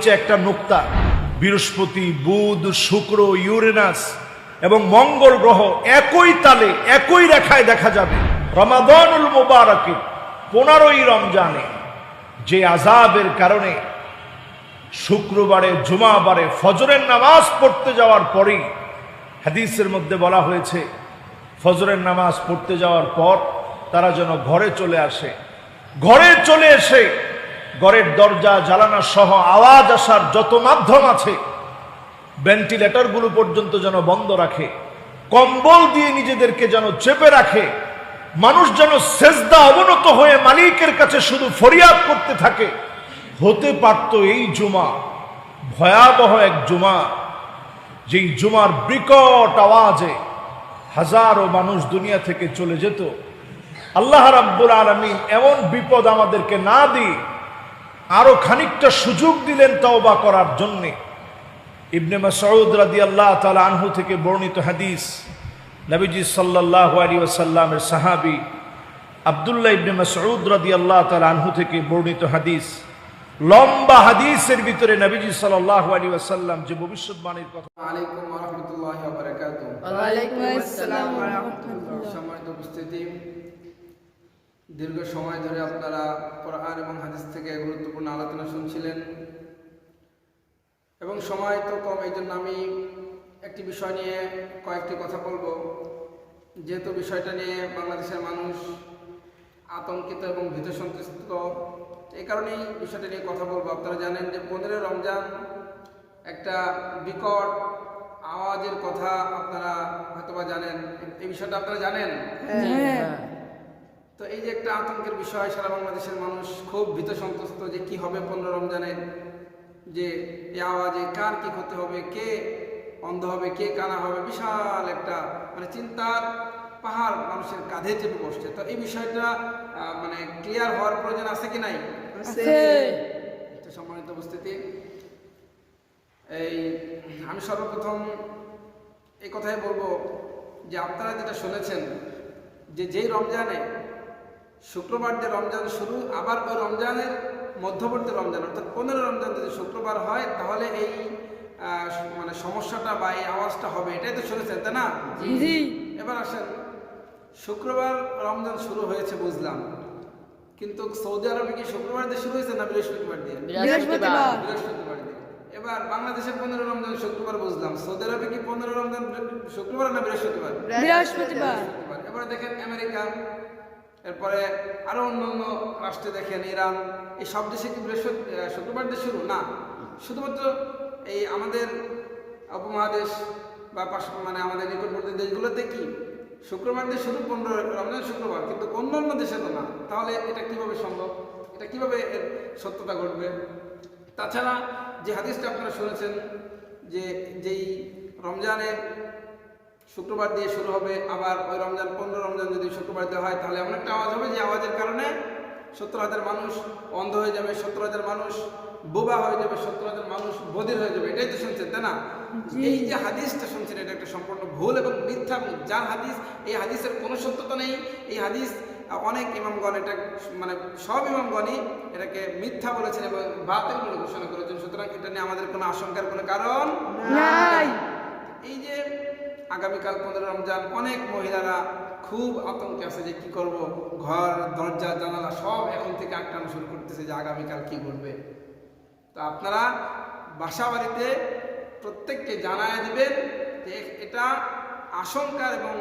নিচে একটা নোক্তা। বৃহস্পতি, বুধ, শুক্র, ইউরেনাস এবং মঙ্গল গ্রহ একই তালে, একই রেখায় দেখা যাবে। রমাদানুল মোবারকে পনেরোই রমজানে যে আজাবের কারণে শুক্রবারে, জুমাবারে ফজরের নামাজ পড়তে যাওয়ার পরেই হাদিসের মধ্যে বলা হয়েছে, ফজরের নামাজ পড়তে যাওয়ার পর তারা যেন ঘরে চলে আসে। ঘরে চলে এসে ঘরের দরজা জ্বালানা সহ আওয়াজ আসার যত মাধ্যম আছে ভেন্টিলেটরগুলো পর্যন্ত যেন বন্ধ রাখে, কম্বল দিয়ে নিজেদেরকে যেন চেপে রাখে, মানুষ যেন সেজদা অবনত হয়ে মালিকের কাছে শুধু ফরিয়াদ করতে থাকে। হতে পারত এই জুমা, ভয়াবহ এক জুমা, যেই জুমার বিকট আওয়াজে হাজারো মানুষ দুনিয়া থেকে চলে যেত। আল্লাহ রাব্বুল আলমিন এমন বিপদ আমাদেরকে না দিয়ে আরও খানিকটা সুযোগ দিলেন তওবা করার জন্যে। ইবনে মাসউদ রাদিয়াল্লাহু তাআলা আনহু থেকে বর্ণিত হাদিস নবীজি সাল্লাল্লাহু আলাইহি ওয়াসাল্লামের সাহাবী আব্দুল্লাহ ইবনে মাসউদ রাদিয়াল্লাহু তাআলা আনহু থেকে বর্ণিত হাদিস। লম্বা হাদিসের ভিতরে নবীজি সাল্লাল্লাহু আলাইহি ওয়াসাল্লাম যে ভবিষ্যৎবাণীর কথা আলাইকুম রহমতুল্লাহ বারাকাত ওয়ালাইকুম আসসালাম ওয়া রাহমাতুল্লাহ। সম্মানিত উপস্থিতি। দীর্ঘ সময় ধরে আপনারা কোরআন এবং হাদিস থেকে গুরুত্বপূর্ণ আলোচনা শুনছিলেন। এবং সময় তো কম এই জন্য আমি একটি বিষয় নিয়ে কয়েকটি কথা বলব। যেহেতু বিষয়টা নিয়ে বাংলাদেশের মানুষ আতঙ্কিত এবং ভীত সন্ত্রস্ত এই কারণেই বিষয়টা নিয়ে কথা বলব। আপনারা জানেন যে পনেরো রমজান একটা বিকট আওয়াজের কথা আপনারা হয়তোবা জানেন। এই বিষয়টা আপনারা জানেন? হ্যাঁ। তো এই যে একটা আতঙ্কের বিষয় সারা বাংলাদেশের মানুষ খুব ভীত সন্ত্রস্ত যে কি হবে পনেরো রমজানে যে এই আওয়াজে কার কি ক্ষতি হবে কে অন্ধ হবে কে কানা হবে বিশাল একটা মানে চিন্তার পাহাড় মানুষের কাঁধে চেপে বসছে। তো এই বিষয়টা আহ, মানে ক্লিয়ার হওয়ার প্রয়োজন আছে কি নাই? সম্মানিত উপস্থিতি। এই আমি সর্বপ্রথম এই কথাই বলব যে আপনারা যেটা শুনেছেন যে যেই রমজানে শুক্রবার যে রমজান শুরু আবার ওই রমজানের মধ্যবর্তী রমজান অর্থাৎ পনেরো রমজান যদি শুক্রবার হয় তাহলে এই মানে সমস্যাটা বা এই আওয়াজটা হবে। এটাই তো শুনেছেন তাই না? এবার আসেন শুক্রবার রমজান শুরু হয়েছে বুঝলাম। কিন্তু সৌদি আরবে কি শুক্রবার দিয়ে শুরু হয়েছে না বৃহস্পতিবার দিয়ে? বৃহস্পতিবার। বৃহস্পতিবার দিয়ে। এবার বাংলাদেশে পনেরো রমজান শুক্রবার বুঝলাম। সৌদি আরবে কি পনেরো রমজান শুক্রবার না বৃহস্পতিবার? বৃহস্পতিবার। বৃহস্পতিবার। এবার দেখেন আমেরিকা এরপরে আরও অন্য অন্য রাষ্ট্রে দেখেন, ইরান, এই সব দেশে কি শুক্রবার দিয়ে শুরু? না। শুধুমাত্র এই আমাদের উপমহাদেশ বা মানে আমাদের নিকটবর্তী দেশগুলোতে কি? শুক্রবার দিয়ে শুরু পনেরো রমজান শুক্রবার, কিন্তু অন্য অন্য দেশে তো না। তাহলে এটা কীভাবে সম্ভব? এটা কীভাবে এর সত্যতা ঘটবে? তাছাড়া যে হাদিসটা আপনারা শুনেছেন যে যেই রমজানের শুক্রবার দিয়ে শুরু হবে আবার ওই রমজান পনেরো রমজান যদি শুক্রবার দেওয়া হয় তাহলে এমন একটা আওয়াজ হবে যে আওয়াজের কারণে সত্তর হাজার মানুষ অন্ধ হয়ে যাবে সত্তর হাজার মানুষ বোবা হয়ে যাবে সত্তর হাজার মানুষ বধির হয়ে যাবে এটাই তো শুনছেন তাই না? এই যে হাদিসটা শুনছেন এটা একটা সম্পূর্ণ ভুল এবং মিথ্যা যার হাদিস এই হাদিসের কোনো সত্যতা নেই। এই হাদিস অনেক ইমামগণ এটা মানে সব ইমামগণই এটাকে মিথ্যা বলেছেন এবং বাতিল বলে ঘোষণা করেছেন। সুতরাং এটা নিয়ে আমাদের কোনো আশঙ্কার কোনো কারণ নাই। এই যে আগামীকাল পনেরো রমজান অনেক মহিলারা খুব আতঙ্কে আছে যে কি করব? ঘর, দরজা, জানালা সব এখন থেকে আটকানো শুরু করতেছে যে আগামীকাল কি ঘটবে তো আপনারা বাসা বাড়িতে প্রত্যেককে জানায় দিবেন যে এটা আশঙ্কার এবং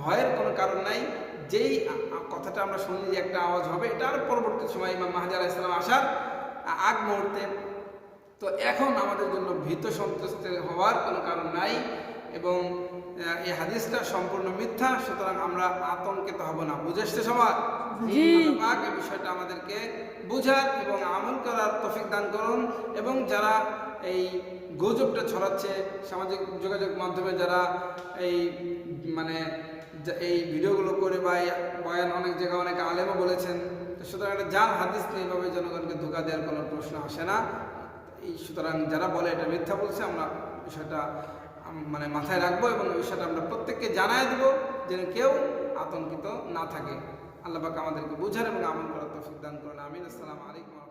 ভয়ের কোনো কারণ নাই। যেই কথাটা আমরা শুনি যে একটা আওয়াজ হবে এটার পরবর্তী সময় ইমাম মাহাজার ইসলাম আসার আগ মুহূর্তে। তো এখন আমাদের জন্য ভীত সন্ত্রস্ত হওয়ার কোনো কারণ নাই এবং এই হাদিসটা সম্পূর্ণ মিথ্যা সুতরাং আমরা আতঙ্কিত হব না। বুঝে এসছে সবার জি। আল্লাহ পাক এই বিষয়টা আমাদেরকে বুঝার এবং আমল করার তফিক দান করুন এবং যারা এই গুজবটা ছড়াচ্ছে সামাজিক যোগাযোগ মাধ্যমে যারা এই মানে এই ভিডিওগুলো করে বা এই বয়ান অনেক জায়গায় অনেক আলেমও বলেছেন সুতরাং একটা জাল হাদিস নিয়ে এভাবে জনগণকে ধোকা দেওয়ার কোনো প্রশ্ন আসে না। এই সুতরাং যারা বলে এটা মিথ্যা বলছে আমরা বিষয়টা মানে মাথায় রাখব এবং এই বিষয়টা আমরা প্রত্যেককে জানায় দেবো যেন কেউ আতঙ্কিত না থাকে। আল্লাহ আমাদেরকে বুঝার এবং আমল করার তো দান করুন। আমিন। আসসালাম আলাইকুম।